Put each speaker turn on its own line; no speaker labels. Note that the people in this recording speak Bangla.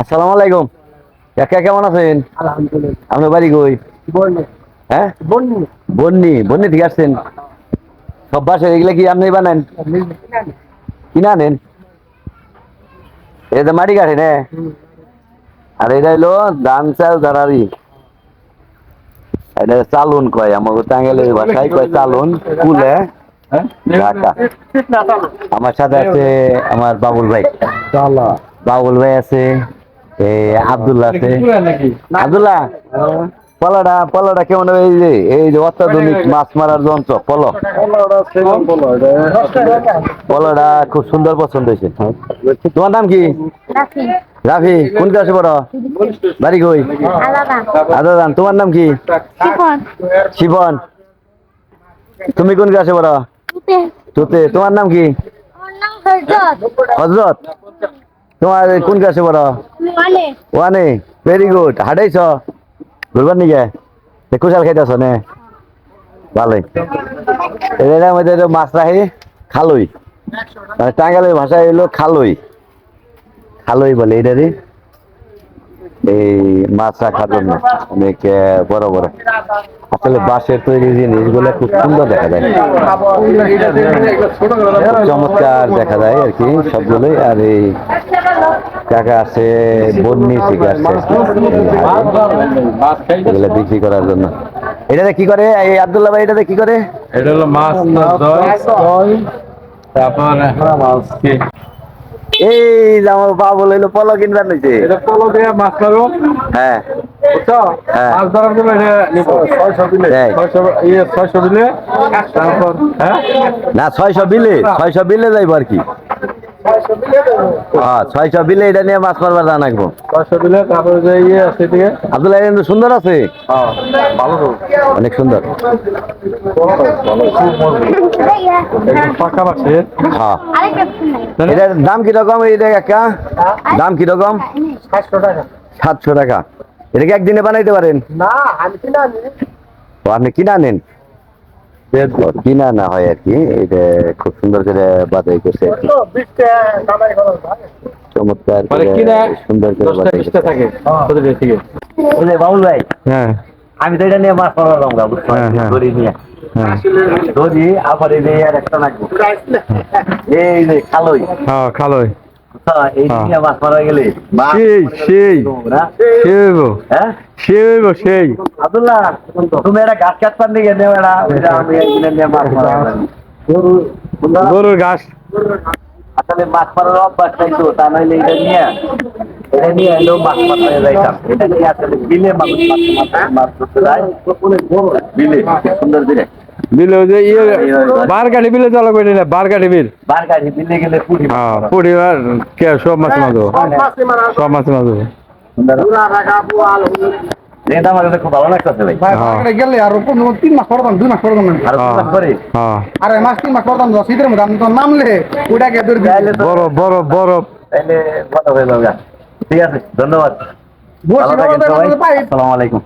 আসসালামু আলাইকুম। কাকা কেমন আছেন?
আলহামদুলিল্লাহ।
আপনার বাড়ি কই? হ্যাঁ? বন্নি। বন্নি ঠিক আসছেন সব এগুলা কি আপনি বানান? কিনা আনেন? এটা মাটি কাঠে নে আর এটা হলো ধান চাল দাঁড়ারি এটা চালুন কয় আমাকে টাঙ্গেলের ভাষায় কয় চালুন কুলে ঢাকা। আমার সাথে আছে আমার বাবুল ভাই। বাবুল ভাই আছে। এই আব্দুল্লাহ আছে। আব্দুল্লাহ পলাটা পলাটা কেমন? এই যে এই যে অত্যাধুনিক মাছ মারার যন্ত্র পল। পলাটা খুব সুন্দর পছন্দ হয়েছে। তোমার নাম কি? রাফি। কোন ক্লাসে পড়ো? বাড়ি কই?
আলাদা
আদা তোমার নাম কি? শিবন তুমি কোন ক্লাসে পড়ো?
তুতে।
তোমার নাম কি?
হজরত?
তোমার কোন ক্লাসে পড়ো?
মানে
ওয়ানে ভেরি গুড হাঁটাইছ? ঘুরবার নিকে কুশাল খাইতেছ নে? ভালোই এটার মধ্যে মাছ রাখি খালই। মানে টাঙ্গালের ভাষায় হলো খালই। খালই বলে এটারই এই মাছ রাখার জন্য। অনেক আহ, বড় বড়। আসলে বাঁশের তৈরি জিনিসগুলো খুব সুন্দর দেখা যায়। চমৎকার দেখা যায় আর কি সবগুলোই। আর এই কাকা আছে বন্নি থেকে আসছে এগুলো বিক্রি করার জন্য। এটাতে কি করে? এই আব্দুল্লাহ ভাই এটাতে কি করে?
এটা হলো মাছ তারপর কি?
এই আমার বাবা বলে পলো কিনবার নিছে
এটা পলো দিয়ে মাছ মারো
হ্যাঁ।
বুঝছ। মাছ ধরার জন্য এটা নিব। ছয়শো দিলে
তাই।
ইয়ে ছয়শো দিলে তারপর হ্যাঁ?
না ছয়শো বিলে ছয়শো বিলে যাইব আর কি। ছয়শো বিলে এটা নিয়ে মাছ মারবার জানা রাখব
ছয়শো দিলে তারপরে যে ইয়ে আছে এদিকে?
আব্দুল্লাহ এটা কিন্তু সুন্দর আছে?
হ্যাঁ ভালো তো।
অনেক সুন্দর।
পাকা আছে
হ্যাঁ। এটার দাম কীরকম? এইটা একটা? দাম কীরকম?
সাতশো টাকা।
সাতশো টাকা। এটা কি একদিনে বানাইতে পারেন?
না আমি কিনা আনি
ও আপনি কিনা নেন কিনা না হয় আর কি। এটা খুব সুন্দর করে বাদাই করছে চমৎকার
মানে
সুন্দর করে।
থাকে
বাবুল ভাই
হ্যাঁ।
আমি তো এটা নিয়ে মাছ মারা রঙা বুঝছ
হ্যাঁ, হ্যাঁ।
দড়ি নিয়ে।
হ্যাঁ।
দড়ি আবার এই যে একটা নাকবো। এই যে খালোই।
হ্যাঁ খালোই। হ্যাঁ।
মাছ মারা গেলে? মাছ
সেই
হ্যাঁ?
সেই
আব্দুল্লাহ তুমি একটা গাছ কাটবার দিকে নেও।
গরুর ঘাস
আসলে মাছ মারার অভ্যাস নাই তো তা নইলে এটা নিয়ে এটা নিয়ে এলেও মাছ মারতে যাইতাম। এটা নিয়ে আসলে বিলে মানুষ মাছ মাছ যায়। বিলে সুন্দর দিলে
বিলে যে ইয়ে বার গাড়ি বিলে চালা করে না বার গাড়ি বিল।
বার গাড়ি বিলে গেলে পুরি মাছ।
হ্যাঁ
মারা।
পরিবার কে সব মাছ
সব মাছই মারা
সব মাছ।
পুরা
কাছে খুব ভালো লাগতেছে ভাই।
হ্যাঁ।
গেলে আর তিন মাস পরদাম দুই মাস পরদাম
আর
হ্যাঁ।
মাছ করে
হ্যাঁ
আরে মাস তিন মাস পরদাম শীতের মধ্যে আমি তো নামলে ওটাকে দূর
তাইলে তো
বরফ বরফ বরফ।
তাইলে ভালো হয়ে যাবে। ঠিক আছে ধন্যবাদ। ভালো থাকেন সবাই। আসসালামু আলাইকুম।